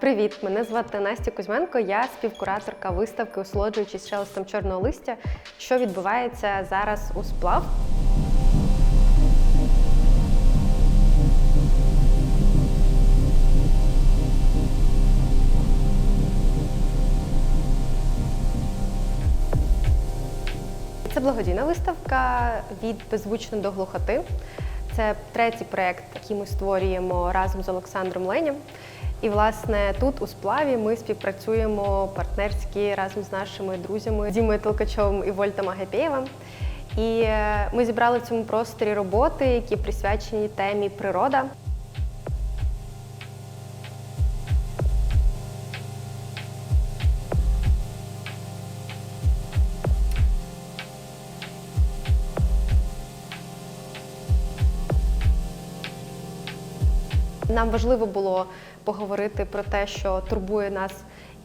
Привіт, мене звати Настя Кузьменко. Я співкураторка виставки «Осолоджуючись шелестом чорного листя, що відбувається зараз у сплав. Це благодійна виставка від беззвучно до глухоти. Це третій проєкт, який ми створюємо разом з Олександром Ленєм. І, власне, тут у сплаві ми співпрацюємо партнерськи разом з нашими друзями Дімою Толкачовим і Вольтом Агапєєвим. І е, ми зібрали в цьому просторі роботи, які присвячені темі природа. Нам важливо було поговорити про те, що турбує нас,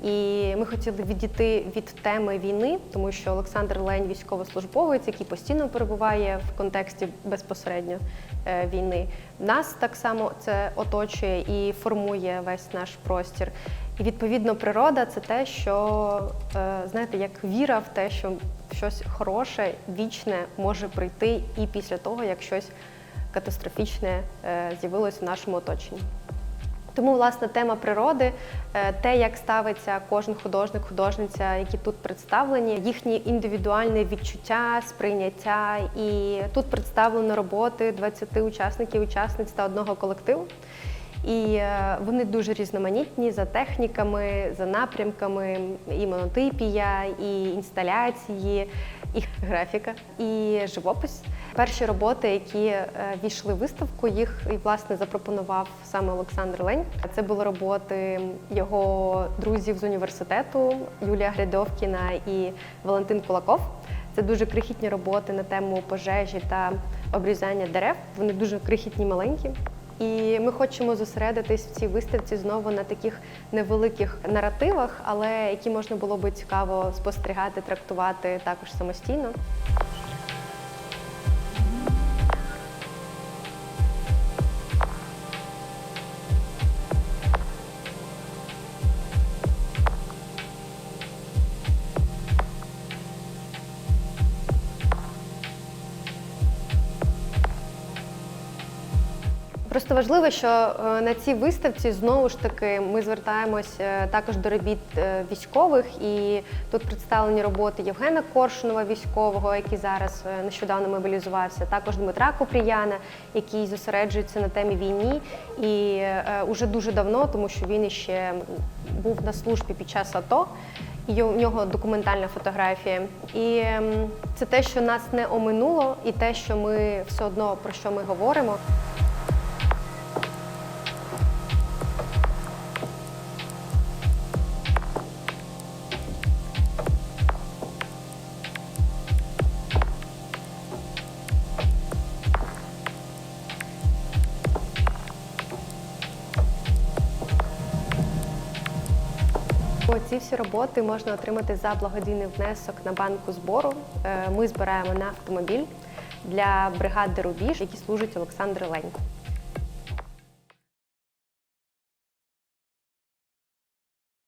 і ми хотіли відійти від теми війни, тому що Олександр Лень військовослужбовець, який постійно перебуває в контексті безпосередньо е, війни. Нас так само це оточує і формує весь наш простір. І відповідно природа це те, що е, знаєте, як віра в те, що щось хороше, вічне може прийти і після того, як щось катастрофічне е, з'явилось в нашому оточенні. Тому, власне, тема природи, е, те, як ставиться кожен художник, художниця, які тут представлені, їхні індивідуальне відчуття, сприйняття. І тут представлено роботи 20 учасників, учасниць та одного колективу. І е, вони дуже різноманітні за техніками, за напрямками, і монотипія, і інсталяції, і графіка, і живопис. Перші роботи, які е, війшли в виставку, їх і власне запропонував саме Олександр Лень. Це були роботи його друзів з університету Юлія Грядовкіна і Валентин Кулаков. Це дуже крихітні роботи на тему пожежі та обрізання дерев. Вони дуже крихітні, маленькі. І ми хочемо зосередитись в цій виставці знову на таких невеликих наративах, але які можна було би цікаво спостерігати, трактувати також самостійно. Просто важливо, що е, на цій виставці знову ж таки ми звертаємось е, також до робіт е, військових, і тут представлені роботи Євгена Коршунова, військового, який зараз нещодавно мобілізувався, також Дмитра Купріяна, який зосереджується на темі війні, і уже дуже давно, тому що він іще був на службі під час АТО. І у нього документальна фотографія. І це те, що нас не оминуло, і те, що ми все одно про що ми говоримо. Ці всі роботи можна отримати за благодійний внесок на банку збору. Е, Ми збираємо на автомобіль для бригади Рубіж, які служить Олександр Ленько.